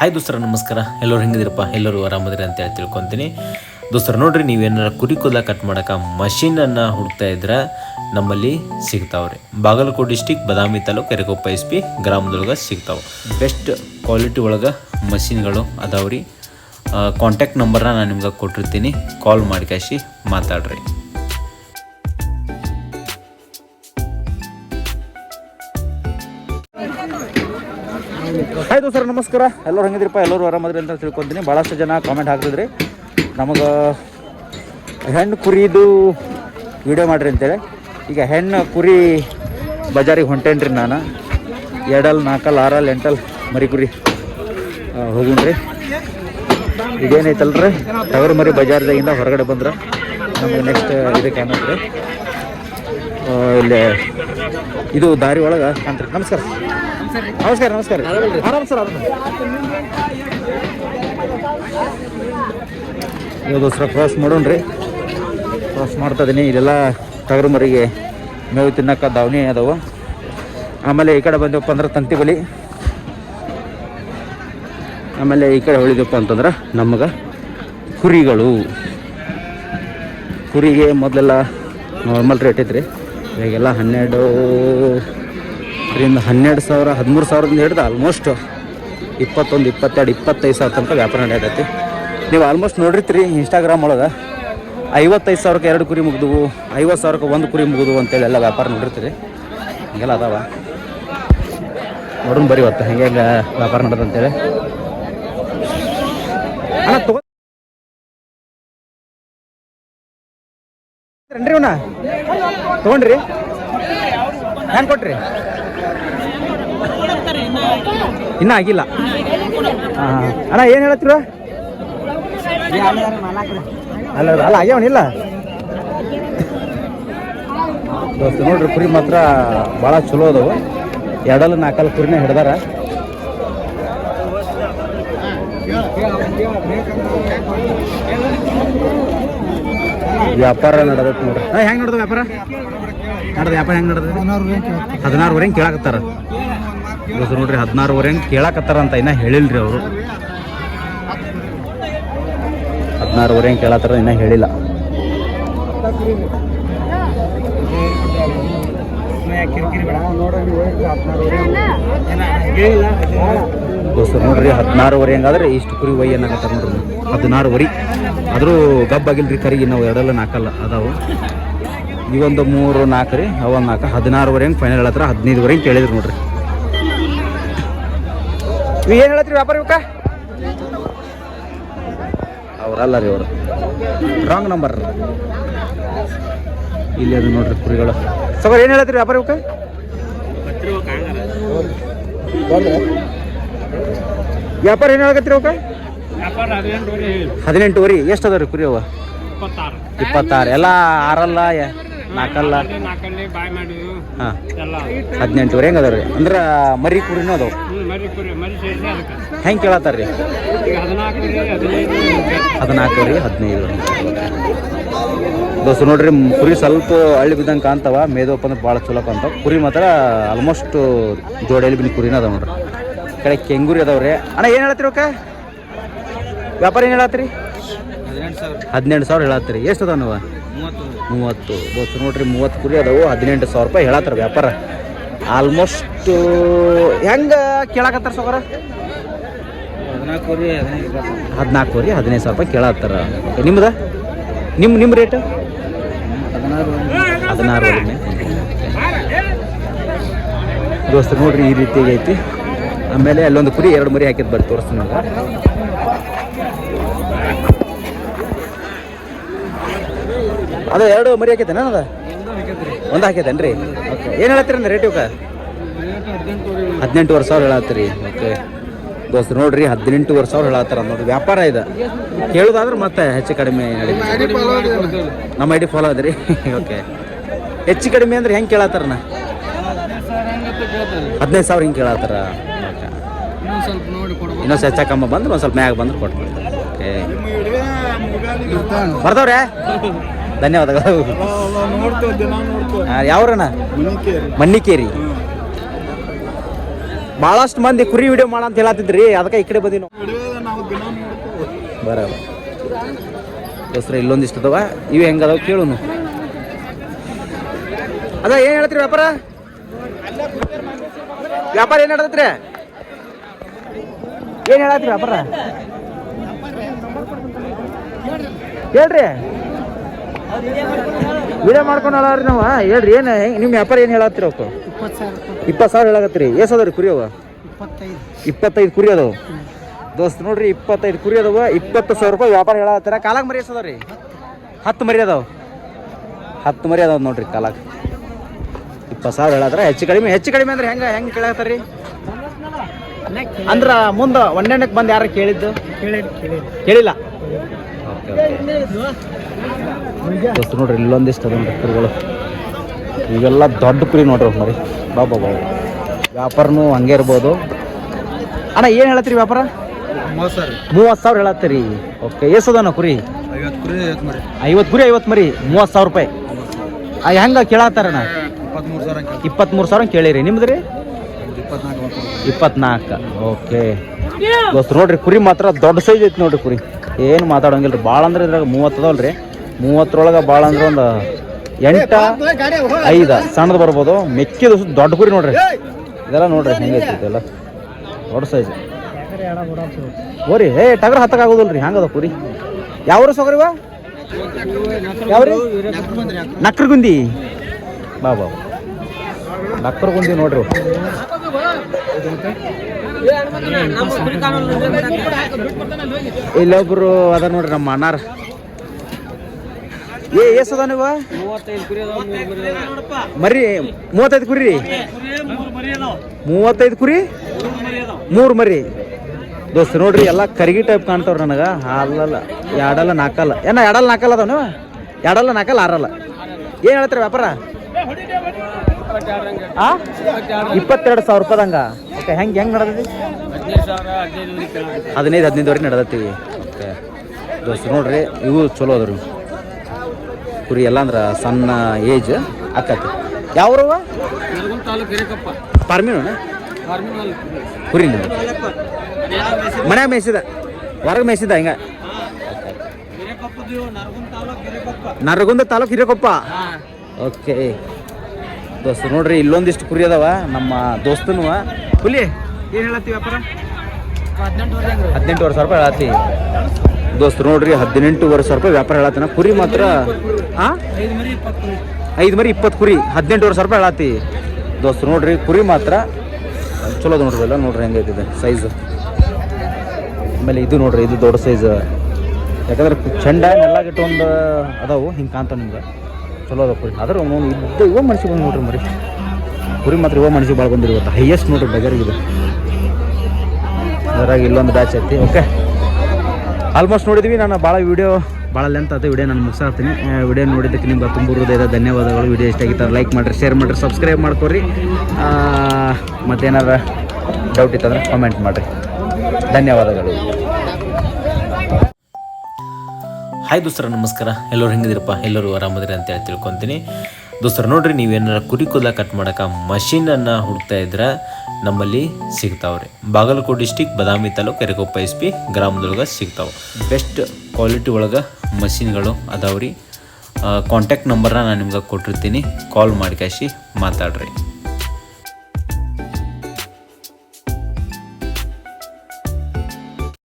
Hi ದೋಸ್ತರ, ನಮಸ್ಕಾರ. ಎಲ್ಲರೂ ಹೆಂಗಿದಿರಪ್ಪ ಎಲ್ಲರೂ ಆರಾಮದಿರಿ ಅಂತ ಹೇಳಿ ತಿಳ್ಕೊತೀನಿ. ದೋಸ್ತರ, ನೋಡ್ರಿ, ನೀವೇನಾರ ಕುರಿ ಕೂದಲ ಕಟ್ ಮಾಡೋಕೆ ಮಷೀನನ್ನು ಹುಡ್ತಾ ಇದ್ರೆ ನಮ್ಮಲ್ಲಿ ಸಿಗ್ತಾವ್ರಿ Bagalkot district Badami taluk, Eragoppa S P ಗ್ರಾಮದೊಳಗೆ ಸಿಗ್ತಾವೆ. ಬೆಸ್ಟ್ ಕ್ವಾಲಿಟಿ ಒಳಗೆ ಮಷಿನ್ಗಳು ಅದಾವ್ರಿ ಕಾಂಟ್ಯಾಕ್ಟ್ ನಂಬರ್ನ ನಾನು ನಿಮ್ಗೆ ಕೊಟ್ಟಿರ್ತೀನಿ. ಕಾಲ್ ಮಾಡಿ ಮಾತಾಡ್ರಿ. ಹಾಯ್ ಸರ್ ನಮಸ್ಕಾರ. ಎಲ್ಲರೂ ಹೆಂಗಿದ್ರಿಪ್ಪ? ಎಲ್ಲರೂ ಆರಾಮದ್ರಿ ಅಂತ ತಿಳ್ಕೊತೀನಿ. ಭಾಳಷ್ಟು ಜನ ಕಾಮೆಂಟ್ ಹಾಕಿದ್ರಿ ನಮಗೆ ಹೆಣ್ಣು ಕುರಿದು ವಿಡಿಯೋ ಮಾಡ್ರಿ ಅಂತೇಳಿ. ಈಗ ಹೆಣ್ಣು ಕುರಿ ಬಜಾರಿಗೆ ಹೊಂಟೇನ್ರಿ ನಾನು. ಎರಡಲ್ ನಾಲ್ಕಲ್ ಆರಲ್, ಎಂಟಲ್ ಮರಿ ಕುರಿ ಹೋಗಿನ್ರಿ ಇದೇನೈತಲ್ರಿ ಟಗರು ಮರಿ ಬಜಾರ್ದಾಗಿಂದ ಹೊರಗಡೆ ಬಂದ್ರೆ ನಮಗೆ ನೆಕ್ಸ್ಟ್ ಇದಕ್ಕೆ ಅನ್ನೋದ್ರಿ ಇಲ್ಲಿ ಇದು ದಾರಿ ಒಳಗೆ ಕಾಣ್ತೀರಿ ನಮಸ್ಕಾರ. ನಮಸ್ಕಾರ ನಮಸ್ಕಾರ. ಆರಾಮ್ ಸರ್ ಆರಾಮ್. ಇವತ್ತು ಕ್ರಾಸ್ ಮಾಡೋಣ್ರಿ. ಕ್ರಾಸ್ ಮಾಡ್ತಾ ಇದೀನಿ. ಇದೆಲ್ಲ ತಗರು ಮರಿಗೆ ಮೇವು ತಿನ್ನಕ್ಕ ದಾವಣಿ ಅದಾವು. ಆಮೇಲೆ ಈ ಕಡೆ ಬಂದೆವಪ್ಪ ಅಂದ್ರೆ ತಂತಿ ಬಲಿ. ಆಮೇಲೆ ಈ ಕಡೆ ಹೊಳಿದಪ್ಪ ಅಂತಂದ್ರೆ ನಮಗೆ ಕುರಿಗಳು. ಕುರಿಗೆ ಮೊದಲೆಲ್ಲ ನಾರ್ಮಲ್ ರೇಟ್ ಐತ್ರಿ. ಈಗೆಲ್ಲ ಹನ್ನೆರಡು ಇದರಿಂದ ಹನ್ನೆರಡು ಸಾವಿರ, ಹದಿಮೂರು ಸಾವಿರದಿಂದ ಹಿಡಿದು ಆಲ್ಮೋಸ್ಟ್ ಇಪ್ಪತ್ತೊಂದು, ಇಪ್ಪತ್ತೆರಡು, ಇಪ್ಪತ್ತೈದು ಸಾವಿರ ತನಕ ವ್ಯಾಪಾರ ನಡೆಯತೈತಿ ನೀವು ಆಲ್ಮೋಸ್ಟ್ ನೋಡಿರ್ತೀರಿ ಇನ್ಸ್ಟಾಗ್ರಾಮ್ ಒಳಗೆ. ಐವತ್ತೈದು ಸಾವಿರಕ್ಕೆ ಎರಡು ಕುರಿ ಮುಗಿದವು, ಐವತ್ತು ಸಾವಿರಕ್ಕೆ ಒಂದು ಕುರಿ ಮುಗಿದು ಅಂತೇಳಿ ಎಲ್ಲ ವ್ಯಾಪಾರ ನೋಡಿರ್ತೀರಿ. ಹಿಂಗೆಲ್ಲ ಅದಾವ. ನೋಡೋಣ ಬರೀ ಇವತ್ತು ಹೆಂಗೆ ಹೆಂಗೆ ವ್ಯಾಪಾರ ನಡೆದ ಅಂತೇಳಿ. ಅಣ್ಣ, ತಗೋ ತೊಗೊಂಡ್ರಿ. ಹ್ಯಾಂಗ ಕೊಟ್ರಿ. ಇನ್ನೂ ಆಗಿಲ್ಲ. ಅಣ್ಣ, ಏನು ಹೇಳತ್ರ? ಅಲ್ಲ ಅಲ್ಲ ಆಗ್ಯಾವನಿಲ್ಲ ದೋಸ್ತ, ನೋಡ್ರಿ, ಕುರಿ ಮಾತ್ರ ಭಾಳ ಚಲೋ ಅದಾವು. ಎರಡಲ್ಲ ನಾಲ್ಕಲ್ ಕುರಿನ ಹಿಡ್ದಾರ. ವ್ಯಾಪಾರ ನಡೆದೈತೆ ನೋಡ್ರಿ. ಹೆಂಗೆ ನಡೆದ ವ್ಯಾಪಾರ? ನಡೆದ ವ್ಯಾಪಾರ ಹೆಂಗೆ ನಡೆದ ಹದಿನಾರುವರೆ ಹೆಂಗೆ ಕೇಳಾಕತ್ತಾರ? ಇವತ್ತು ನೋಡ್ರಿ ಹದಿನಾರುವರೆ ಹೆಂಗೆ ಕೇಳಾಕತ್ತಾರ ಅಂತ ಇನ್ನೂ ಹೇಳಿಲ್ರಿ ಅವರು. ಹದಿನಾರುವರೆ ಹೆಂಗೆ ಕೇಳತ್ತಾರ ಇನ್ನೂ ಹೇಳಿಲ್ಲ. ದೋಸ್ತರು ನೋಡ್ರಿ ಹದಿನಾರುವರೆ ಹಂಗಾದ್ರೆ ಇಷ್ಟು ಕುರಿ ವೈ ಏನಾಗತ್ತಾರ ನೋಡ್ರಿ. ಹದಿನಾರುವರೆ. ಆದರೂ ಗಬ್ಬಾಗಿಲ್ರಿ ಕರಿಗೆ ನಾವು ಎರಡಲ್ಲ ನಾಕಲ್ಲ ಅದಾವು. ಇವೊಂದು ಮೂರು ನಾಲ್ಕು ರೀ. ಅವೊಂದು ನಾಲ್ಕು. ಹದಿನಾರುವರೆ ಹೆಂಗೆ ಫೈನಲ್ ಹೇಳತ್ರ. ಹದಿನೈದುವರೆ ಹಿಂಗೆ ಕೇಳಿದ್ರು ನೋಡ್ರಿ. ಇವು ಏನು ಹೇಳತ್ರಿ ವ್ಯಾಪಾರ ಇವಕ್ಕ ಅವರಲ್ಲ ರೀ ಅವರು. ರಾಂಗ್ ನಂಬರ್ ಇಲ್ಲಿ ಅದು ನೋಡ್ರಿ ಕುರಿಗಳು. ಸರ್ ಏನು ಹೇಳತ್ರಿ ವ್ಯಾಪಾರ ಇವಕ್ಕ ವ್ಯಾಪಾರ ಏನು ಹೇಳಕತ್ರಿ ಅವಕ್ಕ ಹದಿನೆಂಟುವರೆ. ಎಷ್ಟು ಅದಾವ ರೀ ಕುರಿ ಅವ? ಇಪ್ಪತ್ತಾರು. ಎಲ್ಲ ಆರಲ್ಲ? ನಾಲ್ಕಲ್ಲ? ನಾಲ್ಕಲ್ಲಿ ಬಾಯ್ ಮಾಡಿದ್ವು ಹಾಂ. ಎಲ್ಲ. ಹದಿನೆಂಟುವರೆ ಹೆಂಗೆ ಅದಾವ ರೀ. ಅಂದ್ರೆ ಮರಿ ಕುರಿನೂ ಅದಾವ. ಹೆಂಗ್ ಮರಿ ಕುರಿ ಮರಿ ಸೇರಿಸಿ ಅದಕ್ಕೆ. ಹೆಂಗೆ ಕೇಳತ್ತಾರ ರೀ? ಈಗ ಹದಿನಾಲ್ಕು ರೀ ಹದಿನೈದು ಹದಿನಾಲ್ಕುವರೆ ಹದಿನೈದು ದೋಸ್ತ ನೋಡ್ರಿ ಮ್- ಕುರಿ ಸ್ವಲ್ಪ ಹಳ್ಳಿ ಬಿದ್ದಂಗೆ ಕಾಣ್ತಾವ. ಮೇದೋಪ್ಪ ಅಂದ್ರೆ ಭಾಳ ಚಲೋ ಕಾಣ್ತಾವ. ಕುರಿ ಮಾತ್ರ ಆಲ್ಮೋಸ್ಟ್ ಜೋಡಿಯಲ್ಲಿ ಬಿನಿ ಕುರಿನ ಅದಾವ ನೋಡ್ರಿ. ಈ ಕಡೆ ಕೆಂಗುರಿ ಅದಾವ್ರಿ ಅಣ್ಣ ಏನು ಹೇಳತ್ತೀರಿ ಅವಕ್ಕ? ವ್ಯಾಪಾರ ಏನು ಹೇಳತ್ತೀರಿ? ಹದಿನೆಂಟು ಸಾವಿರ ಹೇಳತ್ತೀರಿ. ಎಷ್ಟು ಅದಾವ ನೀವು? ಮೂವತ್ತು. ಬಸ್ ನೋಡ್ರಿ ಮೂವತ್ತು ಕುರಿ ಅದಾವು ಹದಿನೆಂಟು ಸಾವಿರ ರೂಪಾಯಿ ಹೇಳತ್ತಾರ ವ್ಯಾಪಾರ. ಆಲ್ಮೋಸ್ಟ್ ಹೆಂಗೆ ಕೇಳಾಕತ್ತಾರ ಸೋಗರ ಹದಿನಾಲ್ಕು ಕುರಿ ಹದಿನೈದು ಸಾವಿರ ರೂಪಾಯಿ. ಕೇಳತ್ತಾರ. ನಿಮ್ದ? ನಿಮ್ಮ ನಿಮ್ಮ ರೇಟ್ ಹದಿನಾರು ದೋಸ್ತ್ರು ದೋಸ್ತ ನೋಡ್ರಿ ಈ ರೀತಿ ಐತಿ. ಆಮೇಲೆ ಅಲ್ಲೊಂದು ಕುರಿ ಎರಡು ಮರಿ ಹಾಕಿದ್ ಬರ್ತೀವಿ ತೋರಿಸ್ತೀನಿ ಅದು ಎರಡು ಮರಿ ಹಾಕೈತೇನ ಅದ? ಒಂದು ಹಾಕೈತೇನ್ರಿ ಓಕೆ ಏನು ಹೇಳತ್ತೀರಿ ರೇಟ್ ಇವಕ್ಕೆ ಹದಿನೆಂಟುವರೆ ಸಾವಿರ ಹೇಳತ್ತೀರಿ. ಓಕೆ ದೋಸ್ತ ನೋಡ್ರಿ ಹದಿನೆಂಟುವರೆ ಸಾವಿರ ಹೇಳತ್ತಾರ ನೋಡ್ರಿ. ವ್ಯಾಪಾರ ಇದೆ. ಕೇಳೋದಾದ್ರೆ ಮತ್ತೆ ಹೆಚ್ಚು ಕಡಿಮೆ. ನಮ್ಮ ಐ ಡಿ ಫಾಲೋ ಅದ್ರಿ. ಓಕೆ ಹೆಚ್ಚು ಕಡಿಮೆ ಅಂದ್ರೆ ಹೆಂಗೆ ಕೇಳತ್ತಾರನ ಹದಿನೈದು ಸಾವಿರ ಹಿಂಗೆ ಕೇಳತ್ತಾರ. ಇನ್ನೊಂದು ಕಮ್ಮ ಬಂದ್ರೆ ಒಂದು ಸ್ವಲ್ಪ ಮ್ಯಾಗ ಬಂದ್ರೆ ಕೊಟ್ಬಿಡ್ತಾರೆ. ಓಕೆ ಬರ್ದವ್ರೆ? ಧನ್ಯವಾದಗಳು. ಯಾವ್ರಣ ಮಣ್ಣಿಕೇರಿ ಭಾಳಷ್ಟು ಮಂದಿ ಕುರಿ ವಿಡಿಯೋ ಮಾಡ ಅಂತ ಹೇಳತ್ತಿದ್ರಿ ಅದಕ್ಕೆ ಈ ಕಡೆ ಬಂದಿ ನಾವು. ಬರಲ್ಲ. ದೋಸ್ರ ಇಲ್ಲೊಂದಿಷ್ಟು ಅದಾವ ಇವು ಹೆಂಗದಾವ ಕೇಳುನು. ಅದ ಏನು ಹೇಳ್ತೀರಿ ವ್ಯಾಪಾರ? ವ್ಯಾಪಾರ ಏನು ಹೇಳತ್ರಿ ಏನು ಹೇಳತ್ರಿ ವ್ಯಾಪಾರ? ಹೇಳ್ರಿ. ವಿಡಿಯೋ ಮಾಡ್ಕೊಂಡು ಅಲ್ರಿ ನಾವು. ಹೇಳ್ರಿ, ಏನು ನಿಮ್ಮ ವ್ಯಾಪಾರ ಏನು ಹೇಳತ್ತೀರಿ ಅವಕ್ಕೆ ಇಪ್ಪತ್ತು ಸಾವಿರ ಇಪ್ಪತ್ತು ಎಸ್ ಹೇಳಕತ್ತೀರಿ ಎಷ್ಟು ಅದಾವ್ರಿ ಕುರಿ ಅವ? ಇಪ್ಪತ್ತೈದು ಕುರಿ ಅದಾವ. ದೋಸ್ತ್, ನೋಡ್ರಿ, ಇಪ್ಪತ್ತೈದು ಕುರಿ ಅದಾವ, ಇಪ್ಪತ್ತು ಸಾವಿರ ರೂಪಾಯಿ ವ್ಯಾಪಾರ ಹೇಳತ್ತಾರ ಕಾಲಾಗ ಮರಿ ಎಷ್ಟು ರೀ ಹತ್ತು ಮರಿ ಅದಾವ. ಹತ್ತು ಮರಿ ಅದಾವ ನೋಡ್ರಿ ಕಾಲಾಗ ಇಪ್ಪತ್ತು ಸಾವಿರ ಹೇಳತ್ತಾರ. ಹೆಚ್ಚು ಕಡಿಮೆ ಹೆಚ್ಚು ಕಡಿಮೆ ಅಂದ್ರೆ ಹೆಂಗೆ ಹೆಂಗೆ ಕೇಳತ್ತಾರ್ರಿ ಅಂದ್ರ ಮುಂದೆ ಒಂದೆಣ್ಣಕ್ಕೆ ಬಂದು ಯಾರು ಕೇಳಿದ್ದು? ಕೇಳಿಲ್ಲ. ಕೇಳಿ ಕೇಳಿಲ್ಲ ದೋಸ್ತ್ ನೋಡ್ರಿ ಇಲ್ಲೊಂದಿಷ್ಟು ಅದ ನೋಡ್ರಿ ಕುರಿಗಳು ಇವೆಲ್ಲ ದೊಡ್ಡ ಕುರಿ ನೋಡ್ರಿ ಮರಿ. ಬಾಬಾ ಬಾಬು ವ್ಯಾಪಾರನು ಹಂಗೆ ಇರ್ಬೋದು. ಅಣ್ಣ ಏನು ಹೇಳತ್ತೀರಿ ವ್ಯಾಪಾರ? ಮೂವತ್ತು ಸಾವಿರ. ಹೇಳತ್ತೀರಿ. ಓಕೆ ಎಷ್ಟದನ ಕುರಿ? ಐವತ್ತು ಕುರಿ ಐವತ್ತು ಮರಿ. ಮೂವತ್ತು ಸಾವಿರ ರೂಪಾಯಿ. ಆ, ಹೆಂಗ ಕೇಳತ್ತಾರಣ್ಣ ಇಪ್ಪತ್ತ್ಮೂರು ಸಾವಿರ ಕೇಳಿರಿ. ನಿಮ್ದು ರೀ ಇಪ್ಪತ್ನಾಲ್ಕು ಓಕೆ. ದೋಸ್ತ್ ನೋಡ್ರಿ ಕುರಿ ಮಾತ್ರ ದೊಡ್ಡ ಸೈಜ್ ಐತಿ ನೋಡ್ರಿ ಕುರಿ. ಏನು ಮಾತಾಡೋಂಗಿಲ್ಲ ರೀ ಭಾಳ ಅಂದ್ರೆ ಇದ್ರಾಗ ಮೂವತ್ತು ಅದಾವಲ್ಲ ರೀ ಮೂವತ್ತರೊಳಗೆ ಭಾಳ ಅಂದ್ರೆ ಒಂದು ಎಂಟ, ಐದು ಸಣ್ಣದು ಬರ್ಬೋದು. ಮೆಕ್ಕಿದ ದೊಡ್ಡ ಕುರಿ ನೋಡ್ರಿ. ಇದೆಲ್ಲ ನೋಡ್ರಿ ಹೆಂಗೈತಿ ಇದೆಲ್ಲ. ದೊಡ್ಡ ಸೈಜ್ ಓರಿ ಏ, ಟಗರ್ ಹತ್ತಕ್ಕಾಗೋದಿಲ್ಲ ರೀ ಹೆಂಗದ ಕುರಿ? ಯಾವ ಸೊಗರಿವ ಯಾವ್ರಿ ನಕ್ರಗುಂದಿ. ಬಾ ಬಾ ನಕ್ರಗುಂದಿ ನೋಡ್ರಿ ಇಲ್ಲೊಬ್ರು ಅದ ನೋಡ್ರಿ ನಮ್ಮ ಅಣ್ಣಾರ. ಏ ನೀವು? ಮೂರು ಮೂವತ್ತೈದು ಕುರಿ? ಮೂವತ್ತೈದು ಕುರಿ? ಮೂರು ಮರಿ. ದೋಸ್ತ ನೋಡ್ರಿ ಎಲ್ಲ ಕರಿಗಿ ಟೈಪ್ ಕಾಣ್ತಾವ್ರಿ ನನಗೆ. ಅಲ್ಲಲ್ಲ ಎರಡಲ್ಲ ನಾಕಲ್ಲ. ಏನ ಎರಡಲ್ಲ ನಾಲ್ಕಲ್ಲ ಅದಾವ ನೀವು? ಎರಡಲ್ಲ ನಾಲ್ಕಲ್ಲ ಆರಲ್ಲ. ಏನು ಹೇಳ್ತೀರಿ ವ್ಯಾಪಾರ? ಆ? ಇಪ್ಪತ್ತೆರಡು ಸಾವಿರ ರೂಪಾಯ್ದಂಗ ಓಕೆ ಹೆಂಗೆ ಹೆಂಗೆ ನಡೆದೈತಿ? ಹದಿನೈದು ಹದಿನೈದುವರೆಗೆ ನಡೆದತ್ತೀವಿ ಓಕೆ. ದೋಸ್ತ ನೋಡ್ರಿ ಇವು ಚಲೋ ಅದ್ರಿ ಕುರಿ ಎಲ್ಲ ಅಂದ್ರೆ ಸಣ್ಣ ಏಜ್ ಆಕತಿ. ಯಾವ್ರವ ಅಲ್ಲಿ ಕುರಿ ಮನ್ಯಾಗ ಮೇಯ್ಸಿದ? ಹೊರಗೆ ಮೇಯ್ಸಿದ ಹಿಂಗ? ನರಗುಂದ ತಾಲೂಕು ಹಿರೇಕಪ್ಪ? ಓಕೆ. ದೋಸ್ತ ನೋಡ್ರಿ ಇಲ್ಲೊಂದಿಷ್ಟು ಕುರಿ ಅದಾವ ನಮ್ಮ ದೋಸ್ತನು ಹುಲಿ ಏನು ಹೇಳತ್ತಿ ವ್ಯಾಪಾರ ಹದಿನೆಂಟು ಹದಿನೆಂಟುವರೆ ಸಾವಿರ ರೂಪಾಯಿ ಹೇಳತ್ತಿ. ದೋಸ್ತ ನೋಡ್ರಿ ಹದಿನೆಂಟುವರೆ ಸಾವಿರ ರೂಪಾಯಿ ವ್ಯಾಪಾರ ಹೇಳತ್ತನ. ಕುರಿ ಮಾತ್ರ ಆ ಐದು ಮರಿ ಇಪ್ಪತ್ತು ಕುರಿ, ಹದಿನೆಂಟುವರೆ ಸಾವಿರ ರೂಪಾಯಿ ಹೇಳತ್ತಿ ದೋಸ್ತ, ನೋಡ್ರಿ, ಕುರಿ ಮಾತ್ರ ಚಲೋ ನೋಡ್ರಿ ಎಲ್ಲ, ನೋಡ್ರಿ ಹೆಂಗೈತಿದೆ ಸೈಜ್ ಆಮೇಲೆ ಇದು ನೋಡ್ರಿ, ಇದು ದೊಡ್ಡ ಸೈಜ್ ಯಾಕಂದ್ರೆ ಚಂಡ ಗಿಟ್ಟು ಒಂದು ಅದಾವು, ಹಿಂಗೆ ಕಾಣ್ತಾವ ನಿಮ್ಗೆ. ಚಲೋ ಅದ ಕುರಿ. ಆದ್ರೆ ಅವನು ಇದ್ದ ಇವ ಮನ್ಸಿಗೆ ಬಂದು ನೋಡ್ರಿ ಮರಿ. ಕುರಿ ಮಾತ್ರ ಇವ ಮನ್ಸಿಗೆ ಭಾಳ ಬಂದಿರಿ ಇವತ್ತು. ಹೈಯೆಸ್ಟ್ ನೋಡ್ರಿ ಬಜಾರಿಗೆ ಅದ್ರಾಗ ಇಲ್ಲೊಂದು ಬ್ಯಾಚ್ ಐತಿ. ಓಕೆ ಆಲ್ಮೋಸ್ಟ್ ನೋಡಿದ್ವಿ, ನಾನು ಭಾಳ ವೀಡಿಯೋ ಭಾಳ ಲೆಂತ್ ಆಯ್ತು ವಿಡಿಯೋ ನಾನು ಮುಗಿಸಾಕ್ತೀನಿ ವಿಡಿಯೋ ನೋಡಿದ್ದಕ್ಕೆ ನಿಮ್ಗೆ ತುಂಬ ಹೃದಯದ ಧನ್ಯವಾದಗಳು. ವಿಡಿಯೋ ಇಷ್ಟ ಆಗಿತ್ತು ಲೈಕ್ ಮಾಡಿರಿ ಶೇರ್ ಮಾಡಿರಿ ಸಬ್ಸ್ಕ್ರೈಬ್ ಮಾಡ್ಕೊರಿ. ಮತ್ತೇನಾರ ಡೌಟ್ ಇತ್ತಂದ್ರೆ ಕಾಮೆಂಟ್ ಮಾಡಿರಿ. ಧನ್ಯವಾದಗಳು. ಹಾಯ್ ದೋಸ್ತರ, ನಮಸ್ಕಾರ. ಎಲ್ಲರೂ ಹೆಂಗಿದಿರಪ್ಪ ಎಲ್ಲರೂ ಆರಾಮದಿರಿ ಅಂತೇಳಿ ತಿಳ್ಕೊತೀನಿ. ದೋಸ್ತರ, ನೋಡ್ರಿ, ನೀವೇನಾರ ಕುರಿ ಕೂದಲ ಕಟ್ ಮಾಡೋಕೆ ಮಷೀನನ್ನು ಹುಡ್ತಾ ಇದ್ರೆ ನಮ್ಮಲ್ಲಿ ಸಿಗ್ತಾವ್ರಿ. Bagalkot district Badami taluk Eragoppa S P ಗ್ರಾಮದೊಳಗೆ ಸಿಗ್ತಾವೆ. ಬೆಸ್ಟ್ ಕ್ವಾಲಿಟಿ ಒಳಗೆ ಮಷಿನ್ಗಳು ಅದಾವ್ರಿ. ಕಾಂಟ್ಯಾಕ್ಟ್ ನಂಬರ್ನ ನಾನು ನಿಮ್ಗೆ ಕೊಟ್ಟಿರ್ತೀನಿ. ಕಾಲ್ ಮಾಡಿ ಮಾತಾಡ್ರಿ.